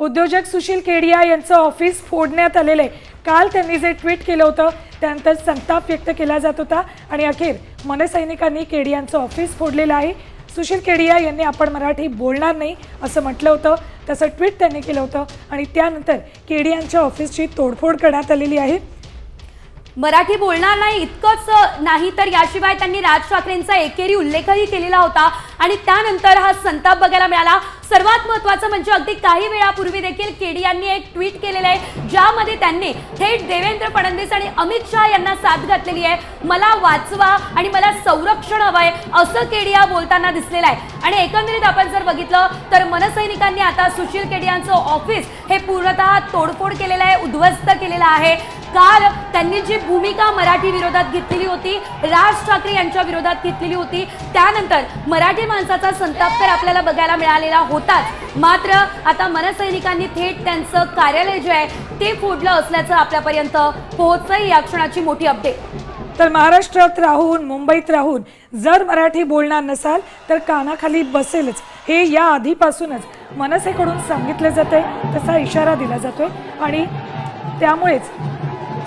उद्योजक सुशील केडिया यांचं ऑफिस फोडण्यात आलेलं आहे. काल त्यांनी जे ट्विट केलं होतं त्यानंतर संताप व्यक्त केला जात होता. आणि अखेर मनसैनिकांनी केडियांचं ऑफिस फोडलेलं आहे. सुशील केडिया यांनी आपण मराठी बोलणार नाही असं म्हटलं होतं. तसं ट्विट त्यांनी केलं होतं. आणि त्यानंतर केडियांच्या ऑफिसची तोडफोड करण्यात आलेली आहे. मराठी बोलणार नाही इतकंच नाही तर याशिवाय त्यांनी राज ठाकरेंचा एकेरी उल्लेखही केलेला होता. आणि त्यानंतर हा संताप बघायला मिळाला. सर्वात महत्वाचं म्हणजे अगदी काही वेळापूर्वी देखील केडी यांनी एक ट्विट केलेलं आहे ज्यामध्ये त्यांनी थेट देवेंद्र फडणवीस आणि अमित शहा यांना साथ घातलेली आहे. मला वाचवा आणि मला संरक्षण हवंय असं केडिया बोलताना दिसलेलं आहे. आणि एकंदरीत आपण जर बघितलं तर मनसैनिकांनी आता सुशील केडियांचं ऑफिस हे पूर्णतः तोडफोड केलेलं आहे उद्ध्वस्त केलेलं आहे. काल त्यांनी जी भूमिका मराठी विरोधात घेतलेली होती राज ठाकरे यांच्या विरोधात घेतलेली होती त्यानंतर मराठी माणसाचा संताप तर आपल्याला बघायला मिळालेला होताच. मात्र आता मनसैनिकांनी थेट त्यांचं कार्यालय जे आहे ते फोडलं असल्याचं आपल्यापर्यंत पोहोचतंय या क्षणाची मोठी अपडेट. तर महाराष्ट्रात राहून मुंबईत राहून जर मराठी बोलणार नसाल तर कानाखाली बसेलच. हे या आधीपासूनच मनसेकडून सांगितलं जातंय तसा इशारा दिला जातोय आणि त्यामुळेच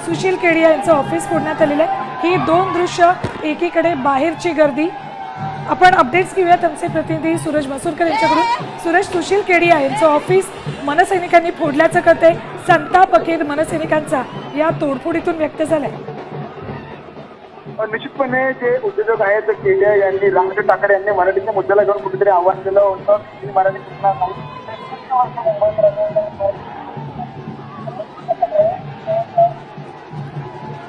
सुशील केडिया यांचं ऑफिस फोडण्यात आलेलं आहे. ही दोन दृश्य एकीकडे बाहेरची गर्दी. आपण अपडेट्स घेऊया त्यांचे प्रतिनिधी सूरज मसूरकर यांच्याकडून. सूरज सुशील केडिया यांचं ऑफिस मनसैनिकांनी फोडल्याचं कळतंय. संताप अखेर मनसैनिकांचा. या तोडफोडीतून व्यक्त झालाय. निश्चितपणे जे उद्योजक आहेत केडिया यांनी रामदेव ठाकरे यांनी मराठीच्या मुद्द्याला घेऊन कुठेतरी आव्हान दिलं होतं. मराठी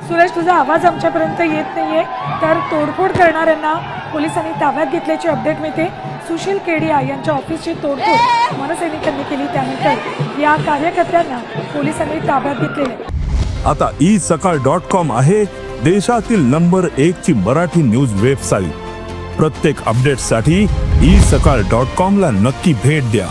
सुरेश तुझा आवाज आमच्यापर्यंत येत नाहीये. तर तोडफोड करणाऱ्यांना पोलिसांनी ताब्यात घेतल्याची अपडेट मिळते. सुशील केडिया यांच्या ऑफिसची तोडफोड मनसैनिकांनी केली त्यानंतर या कार्यकर्त्यांना पोलिसांनी ताब्यात घेतले. आता ई सकाळ डॉट कॉम आहे देशातील नंबर एक ची मराठी न्यूज वेबसाईट. प्रत्येक अपडेटसाठी ई सकाळ डॉट कॉम ला नक्की भेट द्या.